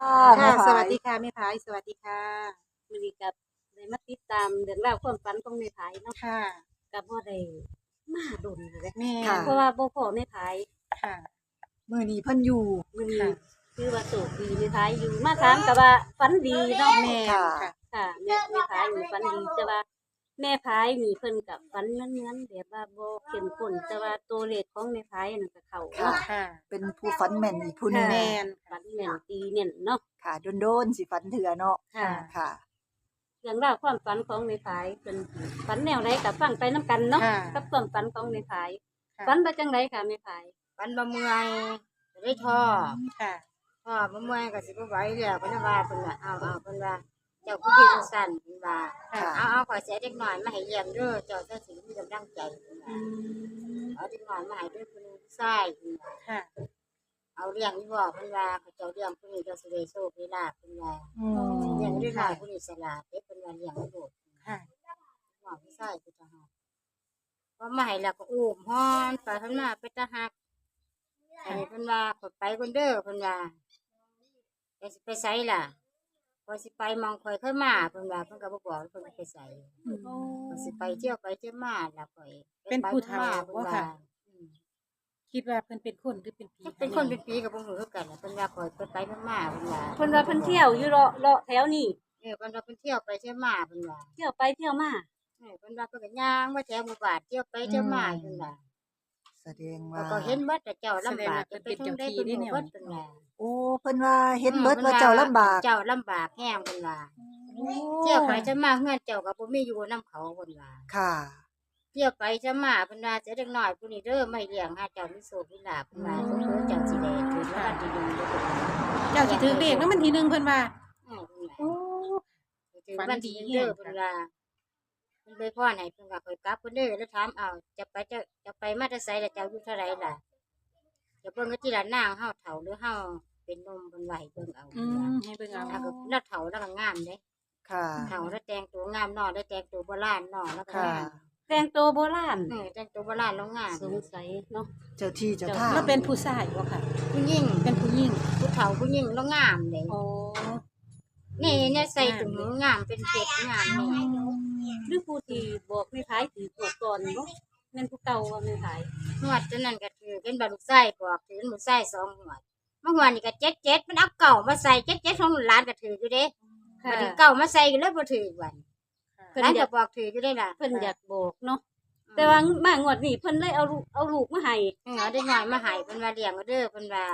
ค่ะค่ะแม่สพายวัสดีค่ะแม่พายสวัสดีค่ะมื้อนี้กับได้มาติดตามเรื่องราวความฝันของแม่ไผเนาะค่ะกับบ่ได้มาดนเลยแม่ค่ะ เพราะว่าบ่พอแม่ไผค่ะมื้อนี้เพิ่นอยู่มื้อนี้ค่ะคือว่าโชคดีแม่ไผอยู่มาถามก็ว่าฝันดีเนาะแม่ค่ะ ค่ะค่ะแม่แม่ไผอยู่ฝันดีแต่ว่า แม่ไผนี่เพิ่นกับฝันเงินๆแบบว่าบ่เข้มข้นแต่ว่าตัวเลขของแม่ไผนั่นก็เข้าค่ะ เนาะค่ะ เป็นผู้ฝันแม่นอีกผู้หนึงแม่นฝันแม่นตีเน่นเนาะ ค่ะโดนๆสิฝันเถื่อเนาะค่ะ ค่ะ เรื่องราวความฝันของแม่ไผเพิ่นฝันแนวใดก็ฟังไปนํกันเนาะค่ะกับความฝันของแม่ไผค่ะ ฝันว่าจังไดค่ะแม่ไผปันบะเมื่อยจะได้ท่อค่ะ ท่อบะเมื่อยก็สิบ่ไหวแล้วเพิ่นว่าเพิ่นว่าเอาเอาเพิ่นว่าเจ้าผู้พี่จังซั่นเพิ่นว่าค่ะ เอาเอาขอเสียเด็กหน่อยมาให้เลี้ยงเด้อเจ้าจะสิมีกำลังใจเพิ่นว่าเอาเด็กหน่อยมาให้เด้อเพิ่นชายเพิ่นว่าค่ะเอาเลี้ยงอีบ่เพิ่นว่าเขาเจ้าเลี้ยงผู้นี้เจ้าสิได้โชคได้ลาภเพิ่นว่าอืมเลี้ยงเด็กหน่อยผู้นี้ฉลาดเด็กเพิ่นว่าเลี้ยงบ่โดดค่ะหน่อยผู้ชายคือทหารพอมาให้แล้วก็อุ้มฮ้อนไปเพิ่นมาไปตะหักอันนี้เพิ่นว่าขอยไปคนเด้อเพิ่นว่าแต่สิไปไสล่ะ พอยสิไปมองคอยค่อยมาเพิ่นว่าเพิ่นก็บ่บอกเพิ่นว่าไปไสข้อยสิไปเที่ยวไปเที่ยวมาล่ะข่อยเป็นผู้เฒ่าพิ่นบ่ว่าค่ะอืมคิดว่าเพิ่นเป็นคนหรือเป็นผีจักเป็นคนเป็นปีกับบ่ฮู้คือกันล่ะเพิ่นว่าข่อยไปไปมาเพิ่นว่าเพิ่นว่าเพิ่นเที่ยวอยู่เลาะเลาะแถวนี้เออเพิ่นว่าเพิ่นเที่ยวไปเที่ยวมาเพิ่นว่าเที่ยวไปเที่ยวมาเออเพิ่นว่าเพิ่นก็ย่างมาแถวหมู่บ้านเที่ยวไปเที่ยวมาเพิ่นว่าแส ดงเขาว่า ก็เห็นเบิดแต่เจ้าลำบากจะไปทางใดเพิ่นรู้เบิดเพิ่นว่าโอ้เพิ่นว่าเห็นเบิดว่าเจ้าลำบาก เจ้าลำบากแห้งเพิ่นว่าเที่ยวไปจะมาเฮือนเจ้าก็บ่มีอยู่นํเขาเพิ่นว่าค่ะเที่ยวไปจะมาเพิ่นว่าจะเด็กน้อยผู้นี้เด้อไม่เลี้ยงหาเจ้ามีโชคมีลาภเพิ่นว่าเพิ่นเจ้าสิได้ถือรางวัลที่หนึ่งเด้อเพิ่นว่าเจ้าสิถือเลขแล้วมันทีหนึงเพิ่นว่าอืมเพิ่นว่าโอ้ถือรางวัลที่หนึ่งเด้อเพิ่นว่าเพิ่นไปพ่อให้เพิ่นว่าค่อยกลับเพิ่นเด้อแล้วถามเอาจะไปจะจะไปมาแต่ไสแล้วเจ้าอยู่เท่าไหร่ล่ะจะเบิ่งก็ทีละนางเฮาเฒ่าหรือเฮาเป็นหนมเพิ่นว่าให้เบิ่งเอาอืมให้เบิ่งเอา ถ้าก็แล้วเฒ่าแล้วก็งามเด้ค่ะ เฒ่าแล้วแต่งตัวงามเนาะแล้วแต่งตัวโบราณเนาะแล้วก็ค่ะ งามแต่งตัวโบราณเออแต่งตัวโบราณแล้วงามสงสัยเนาะเจ้าที่เจ้าทางแล้วเป็นผู้ชายบ่ค่ะ ผู้หญิงเป็นผู้หญิงผู้เฒ่าผู้หญิงแล้วงามเลยโอ้นี่เนี่ยใส่ถุงมืองามเป็นเพชรงามนี่ หรือผู้ที่บอกไม่ขายถือตรวจก่อนบ่แม่นผู้เก่าว่าไม่ขายหวดจนนั้นก็ถือเป็นบาลูกไส้บอกถือเป็นลูกไส้สองหวดเมื่อวานนี่ก็เจ็ดเจ็ดมันเอาเก่ามาใส่เจ็ดเจ็ดของหลานก็ถืออยู่เด้ค่ะบัดนี้เก่ามาใส่ก็เลยบ่ถือวันเพิ่นหลานอยาก็กบอกถืออยู่ได้ล่ะเพิ่นอยากบอกเนาะแต่ว่ามางวดนี้เพิ่นเลยเอาลูกเอาลูกมาให้ เออเอาได้หน่อยมาให้เพิ่นว่าเลี้ยงเอาเด้อเพิ่นว่า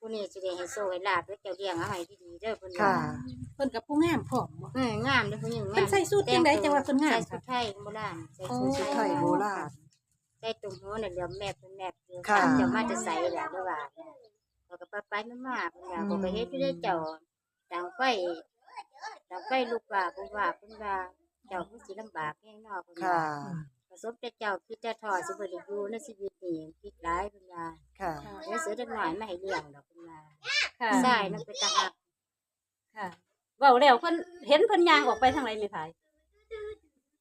ผู้นี้สิได้ให้โซ่ให้ลาบเด้อเจ้าเลี้ยงเอาให้ดีๆเด้อเพิ่นว่าค่ะ เพิ่นกับผู้งามพร้อมบ่ เอองามเด้อผู้หญิงงามเพิ่นใส่สูทจังใดจังว่าเพิ่นงามใส่ค่ะชุดไทยโบราณใส่โอ้ชุดชุดไทยโบราณ ใส่ตุ่มหัวน่ะเหลือมแมบเป็นแมบอยู่ค่ะ เจ้ามาจะใส่ล่ะเด้อว่าเขาก็ไปไปมามาเพิ่นว่าเขาก็เฮ็ดอยู่ได้เจ้าดังไฟดังไฟลูกว่าเพิ่นว่าเพิ่นว่าเจ้าผู้สิลำบากแฮงเนาะเพิ่นค่ะว่าประ สบแต่เจ้าคิดแต่ทอดสิบ่ได้อยู่ในชีวิตนี้คิดหลายเพิ่นว่าค่ะเดี๋ยวเสือเด็กน้อยมาให้เลี้ยงดอกเพิ่นว่าค่ะใช่นั่นเป็นตาหักค่ะเว้าแล้วเพิ่นเห็นเพิ่นย่างออกไปทางไหนไม่ขาย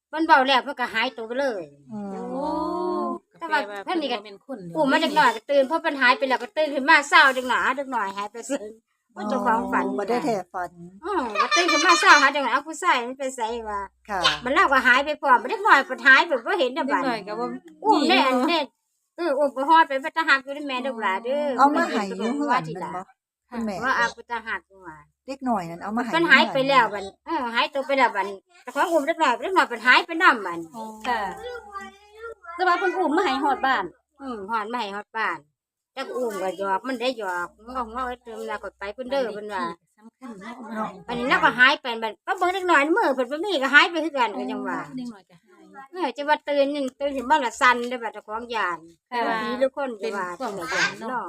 เพิ่นเว้าแล้วเพิ่นก็หายตัวไปเลยอืมโอ้แต่ว่าแปลเพิ่นนี่ก็บ่เป็นคนปู่มาเด็กน้อยก็ตื่นเพราะเพิ่นหายไปแล้วก็ตื่นขึ้นมาเศร้าเด็กน้อยเด็กน้อยหายไปซึ่ง ว่าเจ้าของฝันบ่ได้แท้ฝันอือมาตื่นขึ้นมาเศร้าหาจังไหนเอาผู้ชายมันไปใส่ว่าค่ะมันเล่าก็หายไปพร้อมมันเด็กน้อยเพิ่นหายไปบ่เห็นเด็เด้อกบัดน้อยก็บ่อุ้มได้อันเด้เอออุ้มไปฮอดไปพระทหารอยู่ในแม่เด้อหลาเด้อเอามาให้อยู่เฮือนว่าทีแม่นหละบ่คุณแม่ว่าอาพุทธหักว่าเด็กหน่อยนั้นเอามาให้เพิ่นหายไปแล้วบัดเออหายตัวไปแล้วบัดแต่ของอุ้มเด็กน้อยเด็กน้อยเพิ่นหายไปนำบัดค่ะแต่ว่าเพิ่นอุ้มมาให้ฮอดบ้านอืมฮอดมาให้ฮอดบ้าน จักอุ้มก็หยอกมันได้หยอกมันก็งอกไอ้เติมแล้วก็ไปเพิ่นเด้อเพิ่นว่าสำคัญเนาะอันนี้แล้วก็หายไปบัดก็เบิ่งเด็กน้อยมือเพิ่นบ่มีก็หายไปคือกันก็จังว่าเด็กน้อยก็หายเออจะว่าตื่นนี่ตื่นขึ้นมาละสั่นได้อบัดเจ้าของยานค่ะแต่ว่าผีหรือคนเป็จะนว่าความเป็นฝัยานนเนาะเนาะ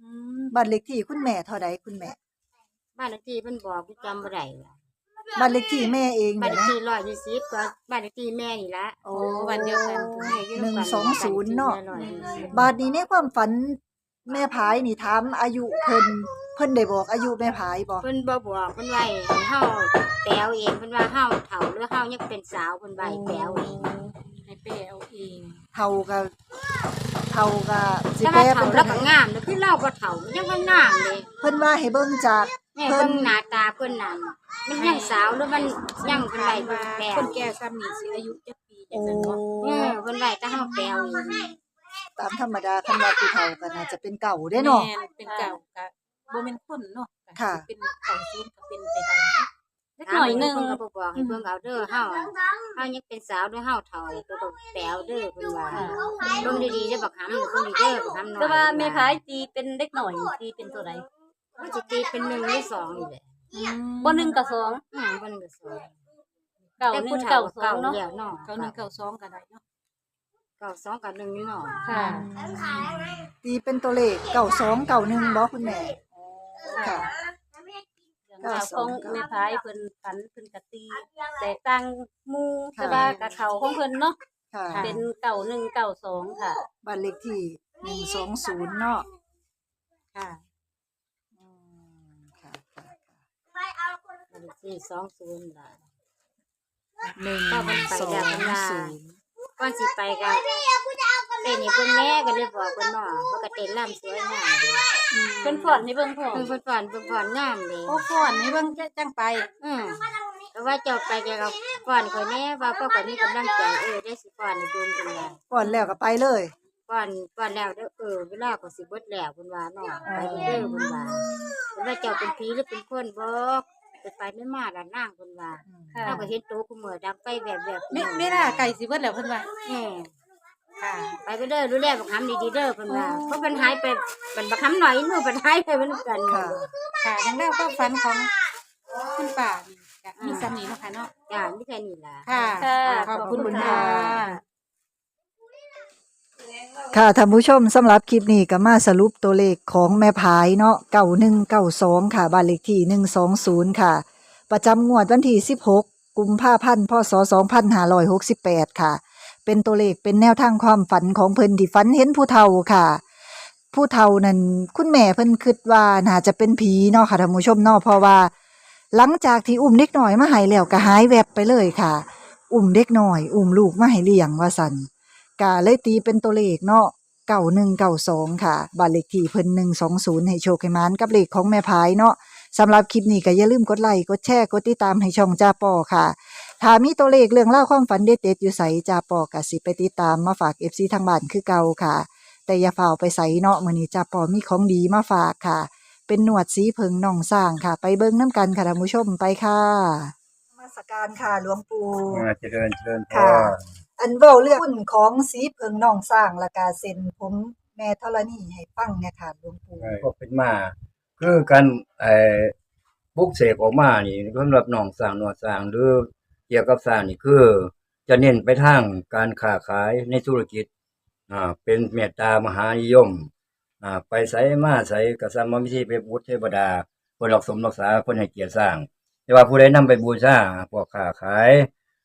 อืมบ้านเลขที่คุณแม่เท่าใดคุณแม่บ้านเลขที่เพิ่นบอกกูจำบ่ได้ว่ะบ้านเลขที่แม่เองบ้านเนี่ยเลขนะที่ร้อยยี่สิบก็บ้านเลขที่แม่นี่ละโอ้วันเดียวกันหนึ่งสองศูนย์เนาะบ้ลขที่แม่ร้อยยี่สิบบาดนี้ในความฝัน แม่พายนี่ถามอายุเพิ่นเพิ่นได้บอกอายุแม่พายบ่เพิ่นบ่บอกเพิ่นไว้ให้เฮาแปลเองเพิ่นว่าเฮาเฒ่าหรือเฮายังเป็นสาวเพิ่นไว้แปลเองให้ไปเอาเองเท่ากับเฒ่าก็สิแต่แปลว่าเป็เฒ่านแล้วจัก็งได๋งามเลยคือเล่าบ่เฒ่ามันยังว่างามเลยเพิ่นว่าให้เบิ่งจาก แม่เบิ่งหน้าตาเพิ่นนั่นมันยังสาวหรือมันยังเป็นไรเบิ่งแปลคนแก่ซ้ำนี่สิอายุจักปีจัโอ้งซั่นบ่เออเพิ่นไรแต่เฮาแปลวเอง ตามธรรมดาคันว่าผู้เฒ่าก็น่าจะเป็นเก่าเด้เนาะ แม่เป็นเก่าก็บ่แม่นคนเนาะก็ค่ะ เป็นเก่าซูนก็เป็นไปได้ เล็กหน่อยหนึง เพิ่นก็บ่บอกให้เบิ่งเอาเด้อเฮาเฮายังเป็นสาวเด้อเฮาเฒ่าก็ต้องแปลวเด้อเพิ่นว่าเบิ่งดีๆเด้อบักหำเบิ่งดีๆเด้อบักหำน้อยแต่ว่าแม่พายตีเป็นเล็กหน่อยตีเป็นตัวใดมันสิตีเป็นหนึ่งหรือสองนี่แหละบ่หนึ่งกับสองอืมบ่หนึ่งกับสองเก่าแต่หนึ่ผู้งเฒ่าเก่าสอเก่างเนาะแล้วเนาะ เก่าหนึ่งเก่าสองก็ได้เนาะ เก่าสองกับหนึ่งนี่เนาะค่ะตีเป็นตัวเลขเก่าสองเก่าหนึ่งบ่คุณแม่ค่ะเรื่องราวของแม่พายเพิ่นฝันเพิ่นกะตีแตกต่างหมู่แต่ว่ากะเขาของเพิ่นเนาะค่ะเป็นเก่าหนึ่งเก่าสองค่ะบ้านเลขที่หนึ่งสองศูนย์เนาะค่ะอืมค่ะค่ะอันที่สองศูนย์ล่ะหนึ่งก็มันไปสองแล้วมันว่าศูนย์ ก่อนสิไปกันเต้นให้เพิ่นแน่ก็เลยบอกเพิ่นเนาะว่าก็เต้นล่ำสวยงามเลยเพิ่นฟ้อนให้เบิ่งพร้อมเพิ่นเพิ่นฟ้อนเพิ่นฟ้อนงามเลยโอ้ก่อนนี่เบิ่งจังไป อืมแต่ว่าเจ้าไปแกก็ฟ้อนข่อยแน่ว่าพ่อข่อยมีกำลังใจเออได้สิฟ้อนให้เบิ่งเพิ่นว่าก่อนแล้วก็ไปเลยฟ้อนฟ้อนแล้วเด้อเออเวลาก็สิเบิดแล้วเพิ่นว่าเนาะไปเด้อเพิ่นว่าเพิ่นว่าเจ้าเป็นผีหรือเป็นคนบ่ ไปไปไม่มาล่ะนางเพิ่นว่าค่ะเราก็เห็นโตกูเหมือดังไปแบบแบบไม่ไม่น่าไก่สิเบิดแล้วเพิ่นว่าแม่ค่ะ ไปก็เด้อรู้แลบักคำดีๆเด้อเพิ่นว่าเพราะเพิ่นหายไปเป็นบักคำหน่อยนู่นเพิ่นหายไปเหมือนกันค่ะค่ะดังแล้วก็ฝันของคุณป้านี่ก็มีซ้ำนี่เนาะค่ะเนาะจ้ามีแค่นี้ล่ะค่ะค่ะขอบคุณขอบคุณค่ะ ค่ะท่านผู้ชมสำหรับคลิปนี้ก็มาสรุปตัวเลขของแม่พายเนาะเก่าหนึ่งเก่าสองค่ะบ้านเลขที่หนึ่งสองศูนย์ค่ะ ประจำงวดวันที่สิบหกกุมภาพันธ์พศสองพันห้าร้อยหกสิบแปดค่ะ เป็นตัวเลขเป็นแนวทางความฝันของเพิ่นที่ฝันเห็นผู้เฒ่าค่ะ ผู้เฒ่านั้นคุณแม่เพิ่นคิดว่าน่าจะเป็นผีเนาะค่ะท่านผู้ชมเนาะเพราะว่า หลังจากที่อุ้มเด็กน้อยมาให้แล้วก็หายแวบไปเลยค่ะ อุ้มเด็กน้อย อุ้มลูกมาให้เลี้ยงว่าซั่น กาเลยตีเป็นตัวเลขเนาะเก่าหนึ่งเก่าสองค่ะบ้านเลขที่เพิ่นหนึ่งสองศูนย์ให้โชคให้หมานกับเลขของแม่พายเนาะสำหรับคลิปนี้ก็อย่าลืมกดไลค์กดแชร์กดติดตามให้ช่องจ้าปอค่ะถ้ามีตัวเลขเรื่องเล่าวความฝันเด็ดๆอยู่ใสจ้าปอกสิไปติดตามมาฝากเอฟซีทางบ้านคือเก่าค่ะ แต่อย่าฝ่าไปใสเนาะมื้อนี้จ้าปอมีของดีมาฝากค่ะ เป็นหนวดสีเพิงน่องสร้างค่ะ ไปเบิ่งน้ำกันค่ะท่านผู้ชมไปค่ะมาสการค่ะหลวงปู่อ่าเจริญเจริญพค่ะร อันเว้าเรื่องหุ้นของสีเพิงน้องสร้างและกาเซ็นผมแม่ธรณีให้ฟังเนี่ยค่ะหลวงปู่ก็เป็นมา คือการไอ้ปลุกเสกออกมานี่สำหรับหนองสร้างนวดสร้างหรือเกี่ยวกับสร้างนี่คือ จะเน้นไปทางการค้าขายในธุรกิจอ่าเป็นเมตตามหานิยมอ่าไปไสมาไสกษัตริย์มมิธีไปบูชเทวดาเพิ่นรักสมรักษาเพิ่นให้เกียรติสร้าง แต่ว่าผู้ใดนำไปบูชาพวกค้าขาย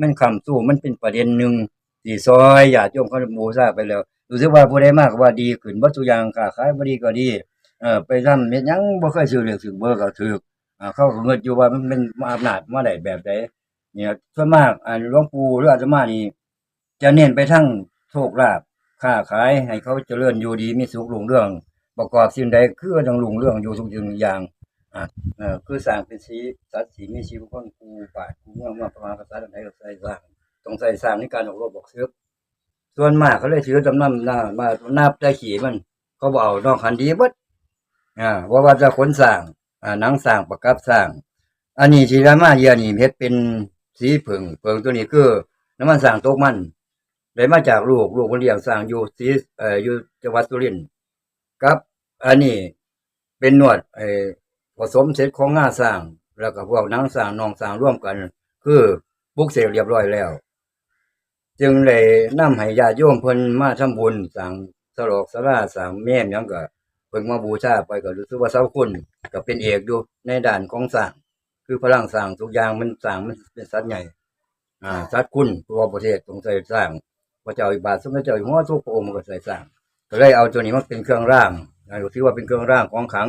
มันคำสู้มันเป็นประเด็นหนึ่งที่ซอยญาติโยมเขาบูชาไปแล้วรู้สึกว่าผู้ใดมากว่าดีขึ้นบ่ทุอย่างค้าขายบดีก็ดีเออไปทำเฮ็ดยังบ่เคยซื้อเลขซื้อเบอร์ก็ถูกอ่าเขาเงินอยู่ว่ามันเป็นอำนาจมาได้แบบใดเนี่ยส่วนมากอ่าหลวงปู่หรืออาตมานี่จะเน้นไปทั้งโชคลาภค้าขายให้เขาเจริญอยู่ดีมีสุขรุ่งเรื่อง ประกอบสิ่งใดคือต้องรุ่งเรื่องอยู่ทุกสิ่งทุกอย่าง เออคือสร้างเป็นสีสัตว์สีมีชีวิตคนครูป่าครูเมืองมาประมาณภาษาใดก็ใส่สร้าง ต้องใส่สร้างในการออกรบบอกซื้อส่วนมากเขาเลยถือจำนำหน้ามานับได้ขี่มัน เขาบเอกนอกคันดีบดอ่าว่าว่าจะขนสร้างอ่านังสร้างประกับสร้าง อันนี้ที่รามาเยียนี่เฮ็ดเป็นสีเผิงเผิงตัวนี้คือน้ำมันสร้างโตกมันได้มาจากลูกลูกคนเลี้ยงสร้างอยู่สีเอ่ออยู่จังหวัดสุรินทร์กับ อันนี้เป็นนวดเอ่อ ผสมเสร็จของงาสร้าง แล้วก็พวกนังสร้างนองสร้างร่วมกัน คือปลุกเสกเรียบร้อยแล้ว จึงเลยนำให้ญาติโยมเพิ่นมาทำบุญสร้างศลอกสลาสร้างแม่นยังก็เพิ่งมาบูชาไปก็รู้สึกว่าเสาคุณก็เป็นเอกอยู่ในด้านของสร้าง คือพลังสร้างทุกอย่างมันสร้างมันเป็นสัตว์ใหญ่ อ่าสัตว์คุณตัวประเทศต้องใส่สร้างพระเจ้าอิบาทสมเด็จเจ้าอยู่หัวทุกพระองค์มันก็ใส่สร้างก็เลยเอาตัวนี้มาเป็นเครื่องร่างนะถือว่าเป็นเครื่องร่างของขัง